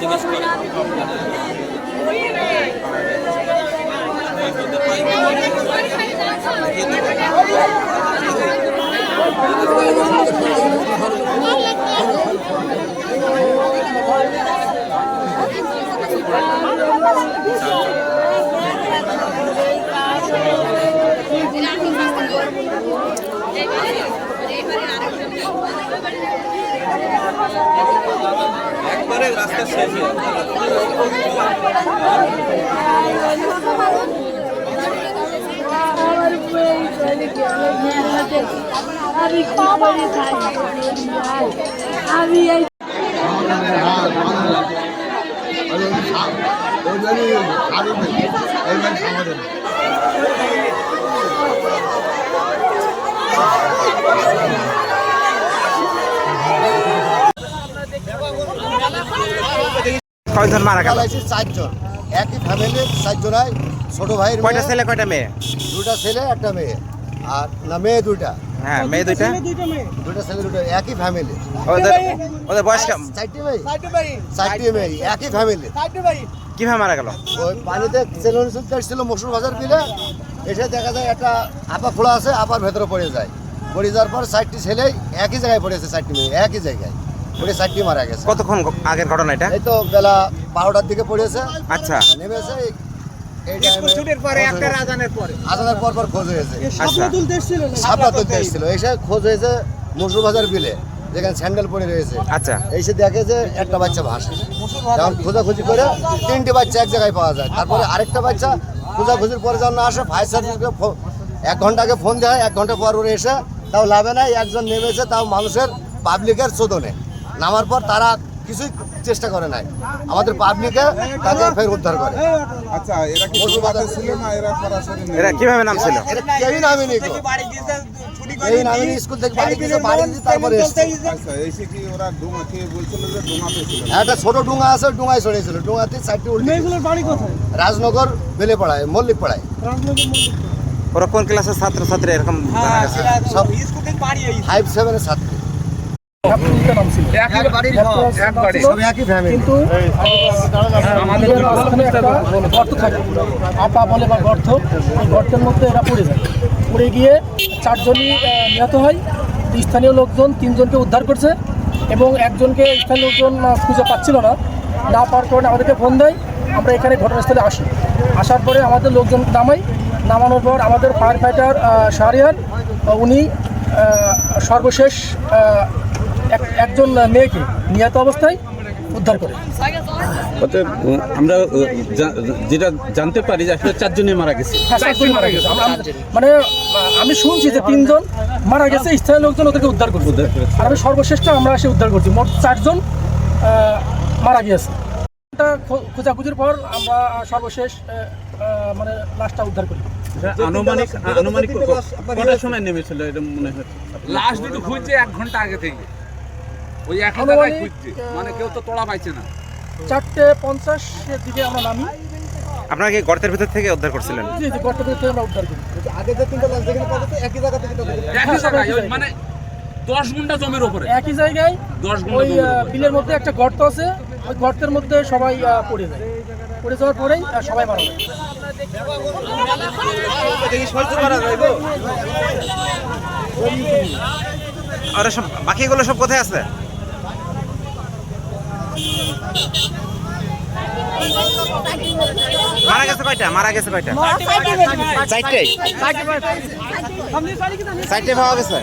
জিজ্ঞেস করে একবারে রাস্তা শেষে আমি খবরই খাই আমি এই কয়জন মারা গেল? চারজন। একই ফ্যামিলির চারজনাই ছোট ভাইয়ের কয়টা ছেলে কয়টা মেয়ে? দুটা ছেলে একটা মেয়ে। আর না মেয়ে দুইটা। হ্যাঁ মেয়ে দুইটা দুটা ছেলে দুটো একই ফ্যামিলি ওদের ওদের বয়স কেমন? চারটি মেয়ে। চারটি মেয়ে। একই ফ্যামিলি কীভাবে মারা গেল? ওই পানিতে সেলুন ছিল মসুর বাজার বিলে। এসে দেখা যায় একটা আপা খোলা আছে আপার ভেতরে পড়ে যায়। পড়ে যাওয়ার পর চারটি ছেলে একই জায়গায় পড়েছে চারটি মেয়ে একই জায়গায়। পড়ে চারটি মারা গেছে। কতক্ষণ আগের ঘটনা এটা? এই তো বেলা বারোটার দিকে পড়েছে আচ্ছা। নেমেছে আজানের পর পর। খোঁজ হয়েছে। আচ্ছা। তুলতে এসেছিল এসে খোঁজ হয়েছে মসুর বাজার বিলে যেখানে স্যান্ডেল পরে রয়েছে। আচ্ছা। এসে দেখে যে একটা বাচ্চা ভাসে। যখন খোঁজাখুঁজি করে তিনটে বাচ্চা এক জায়গায় পাওয়া যায়। তারপরে আরেকটা বাচ্চা খোঁজাখুঁজির পরে যখন আসে ফায়ার সার্ভিসকে ফো- এক ঘণ্টা আগে ফোন দেয় এক ঘণ্টা পর ওরে এসে তাও লাভে নাই একজন নেমেছে তাও মানুষের পাবলিকের চোদনে নামার পর তারা কিছুই চেষ্টা করে নাই। আমাদের পাবলিকে তাকে ফের উদ্ধার করে। আচ্ছা এরা কি বাধা ছিল না এরা সরাসরি এরা কীভাবে নাম ছিল কেউই নামেনি গো। নামেনি স্কুল থেকে বাড়ি তারপরে আচ্ছা এসে কি ওরা ডোঙা খেয়ে বলছিল যে ডোঙা পেয়েছিল? একটা ছোট ডুঙা আছে ডুঙায় চড়েছিল ডুঙাতে চারটি উল্টে রাজনগর বেলেপাড়ায় মল্লিকপাড়ায়। ওরা কোন ক্লাসের ছাত্র ছাত্রী এরকম ফাইভ সেভেনের ছাত্রী। কিন্তু গর্ত থাকে। আপা বলে বা গর্ত গর্তের মধ্যে এরা পড়ে যায়। পড়ে গিয়ে চারজনই নিহত হয়। স্থানীয় লোকজন তিনজনকে উদ্ধার করছে এবং একজনকে স্থানীয় লোকজন খুঁজে পাচ্ছিল না। না পাওয়ার কারণে আমাদেরকে ফোন দেয় আমরা এখানে ঘটনাস্থলে আসি। আসার পরে আমাদের লোকজন নামাই নামানোর পর আমাদের ফায়ার ফাইটার শাহরিয়ার উনি সর্বশেষ একজন মেয়েকে নিহত অবস্থায় উদ্ধার করে। অতএব আমরা যেটা জানতে পারি যে আসলে চারজনই মারা গেছে। হ্যাঁ, মারা গেছে। মানে আমি শুনছি যে তিনজন মারা গেছে স্থানীয় লোকজন ওদেরকে উদ্ধার করছে। উদ্ধার করেছে। আর আমি সর্বশেষটা আমরা এসে উদ্ধার করছি। মোট চারজন মারা গিয়েছে। এটা খোঁজাখুঁজির পর আমরা সর্বশেষ মানে লাশটা উদ্ধার করি। আনুমানিক আনুমানিক কটার সময় নেমেছিল এটা মনে হয়? লাস্ট দুটো খুঁজছে এক ঘণ্টা আগে থেকে। ওই এক খুঁজছে মানে কেউ তো তোলা পাইছে না। চারটে পঞ্চাশের দিকে আমরা নামি। আপনারা কি গর্তের ভিতর থেকে উদ্ধার করছিলেন? জি জি গর্ত থেকে আমরা উদ্ধার করি। একই জায়গায় ওই মানে দশ ঘণ্টা জমির ওপরে একই জায়গায় দশ ওই ওপরে। বিলের মধ্যে একটা গর্ত আছে। ওই গর্তের মধ্যে সবাই পড়ে যায়। পড়ে যাওয়ার পরেই সবাই মারা যায়। ওরা সব বাকিগুলো সব কোথায় আছে? মারা গেছে কয়টা? মারা গেছে কয়টা? চারটে চারটে পাওয়া গেছে?